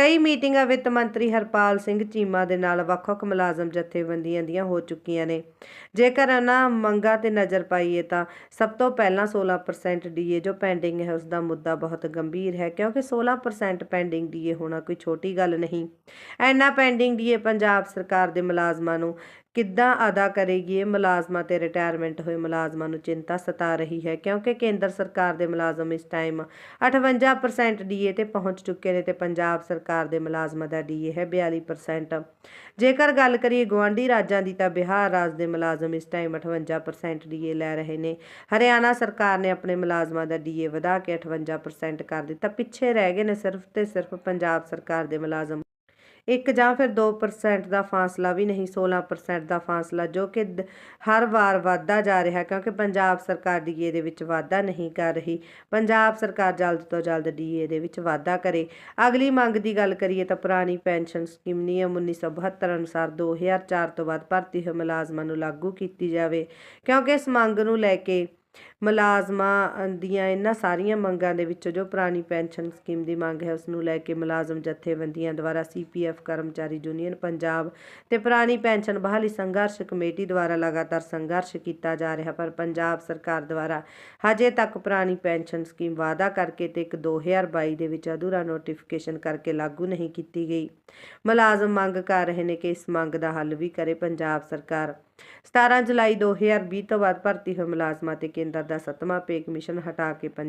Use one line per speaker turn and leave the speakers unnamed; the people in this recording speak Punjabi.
ਕਈ ਮੀਟਿੰਗਾਂ ਵਿੱਤ ਮੰਤਰੀ ਹਰਪਾਲ ਸਿੰਘ ਚੀਮਾ ਦੇ ਨਾਲ ਵੱਖ-ਵੱਖ ਮੁਲਾਜ਼ਮ ਜਥੇਬੰਦੀਆਂ ਦੀਆਂ ਹੋ ਚੁੱਕੀਆਂ ਨੇ। ਜੇਕਰ ਇਹਨਾਂ ਮੰਗਾਂ ਤੇ ਨਜ਼ਰ ਪਾਈਏ ਤਾਂ ਸਭ ਤੋਂ ਪਹਿਲਾਂ 16% ਡੀਏ ਜੋ ਪੈਂਡਿੰਗ ਹੈ ਉਸ ਦਾ ਮੁੱਦਾ ਬਹੁਤ ਗੰਭੀਰ ਹੈ, ਕਿਉਂਕਿ 16% ਪੈਂਡਿੰਗ ਡੀਏ ਹੋਣਾ ਕੋਈ ਛੋਟੀ ਗੱਲ ਨਹੀਂ। ਇੰਨਾ ਪੈਂਡਿੰਗ ਡੀਏ ਪੰਜਾਬ ਸਰਕਾਰ ਦੇ ਮੁਲਾਜ਼ਮਾਂ ਨੂੰ ਕਿੱਦਾਂ ਅਦਾ ਕਰੇਗੀ ਇਹ ਮੁਲਾਜ਼ਮਾਂ ਤੇ ਰਿਟਾਇਰਮੈਂਟ ਹੋਏ ਮੁਲਾਜ਼ਮਾਂ ਨੂੰ ਚਿੰਤਾ ਸਤਾ ਰਹੀ ਹੈ, ਕਿਉਂਕਿ ਕੇਂਦਰ ਸਰਕਾਰ ਦੇ ਮੁਲਾਜ਼ਮ ਇਸ ਟਾਈਮ 58% ਡੀਏ ਤੇ ਪਹੁੰਚ ਚੁੱਕੇ ਨੇ ਤੇ ਪੰਜਾਬ ਸਰਕਾਰ ਦੇ ਮੁਲਾਜ਼ਮਾਂ ਦਾ ਡੀਏ ਹੈ 42% ਜੇਕਰ ਗੱਲ ਕਰੀਏ ਗਵਾਂਢੀ ਰਾਜਾਂ ਦੀ ਤਾਂ ਬਿਹਾਰ ਰਾਜ ਦੇ ਮੁਲਾਜ਼ਮ ਇਸ ਟਾਈਮ 58% ਡੀਏ ਲੈ ਰਹੇ ਨੇ। ਹਰਿਆਣਾ ਸਰਕਾਰ ਨੇ ਆਪਣੇ ਮੁਲਾਜ਼ਮਾਂ ਦਾ ਡੀਏ ਵਧਾ ਕੇ 58% ਕਰ ਦਿੱਤਾ। ਪਿੱਛੇ ਰਹਿ ਗਏ ਨੇ ਸਿਰਫ ਤੇ ਸਿਰਫ ਪੰਜਾਬ ਸਰਕਾਰ ਦੇ ਮੁਲਾਜ਼ਮ। ਇੱਕ ਜਾਂ ਫਿਰ 2% ਦਾ ਫਾਸਲਾ ਵੀ ਨਹੀਂ 16% ਦਾ ਫਾਸਲਾ, ਜੋ ਕਿ ਦ- ਹਰ ਵਾਰ ਵਾਧਾ ਜਾ ਰਿਹਾ, ਕਿਉਂਕਿ ਪੰਜਾਬ ਸਰਕਾਰ ਡੀਏ ਦੇ ਵਿੱਚ ਵਾਧਾ ਨਹੀਂ ਕਰ ਰਹੀ। ਪੰਜਾਬ ਸਰਕਾਰ ਜਲਦ ਤੋਂ ਜਲਦ ਡੀਏ ਦੇ ਵਿੱਚ ਵਾਧਾ ਕਰੇ। ਅਗਲੀ ਮੰਗ ਦੀ ਗੱਲ ਕਰੀਏ ਤਾਂ ਪੁਰਾਣੀ ਪੈਨਸ਼ਨ ਸਕੀਮ ਨਿਯਮ 1972 ਅਨੁਸਾਰ 2004 ਤੋਂ ਬਾਅਦ ਭਰਤੀ ਹੋਏ ਮੁਲਾਜ਼ਮਾਂ ਨੂੰ ਲਾਗੂ ਕੀਤੀ ਜਾਵੇ, ਕਿਉਂਕਿ ਇਸ ਮੰਗ ਨੂੰ ਲੈ ਕੇ ਮੁਲਾਜ਼ਮਾਂ ਦੀਆਂ ਇਹਨਾਂ ਸਾਰੀਆਂ ਮੰਗਾਂ ਦੇ ਵਿੱਚੋਂ ਜੋ ਪੁਰਾਣੀ ਪੈਨਸ਼ਨ ਸਕੀਮ ਦੀ ਮੰਗ ਹੈ ਉਸ ਨੂੰ ਲੈ ਕੇ ਮੁਲਾਜ਼ਮ, ਜਥੇਬੰਦੀਆਂ ਦੁਆਰਾ ਸੀਪੀਐਫ ਕਰਮਚਾਰੀ ਯੂਨੀਅਨ, ਪੰਜਾਬ ਤੇ ਪੁਰਾਣੀ ਪੈਨਸ਼ਨ ਬਹਾਲੀ ਸੰਘਰਸ਼ ਕਮੇਟੀ ਦੁਆਰਾ ਲਗਾਤਾਰ ਸੰਘਰਸ਼ ਕੀਤਾ ਜਾ ਰਿਹਾ, ਪਰ ਪੰਜਾਬ ਸਰਕਾਰ ਦੁਆਰਾ ਹਜੇ ਤੱਕ ਪੁਰਾਣੀ ਪੈਨਸ਼ਨ ਸਕੀਮ ਵਾਅਦਾ ਕਰਕੇ ਤੇ ਇੱਕ 2022 ਦੇ ਵਿੱਚ ਅਧੂਰਾ ਨੋਟੀਫਿਕੇਸ਼ਨ ਕਰਕੇ ਲਾਗੂ ਨਹੀਂ ਕੀਤੀ ਗਈ। ਮੁਲਾਜ਼ਮ ਮੰਗ ਕਰ ਰਹੇ ਨੇ ਕਿ ਇਸ ਮੰਗ ਦਾ ਹੱਲ ਵੀ ਕਰੇ ਪੰਜਾਬ ਸਰਕਾਰ। 17 ਜੁਲਾਈ 2020 ਤੋਂ ਬਾਅਦ ਭਰਤੀ ਹੋਏ ਮੁਲਾਜ਼ਮਾਂ ਤੇ ਕੇਂਦਰ ਦਾ ਸੱਤਵਾਂ ਪੇ ਕਮਿਸ਼ਨ ਹਟਾ ਕੇ ਪੰਜਾਬ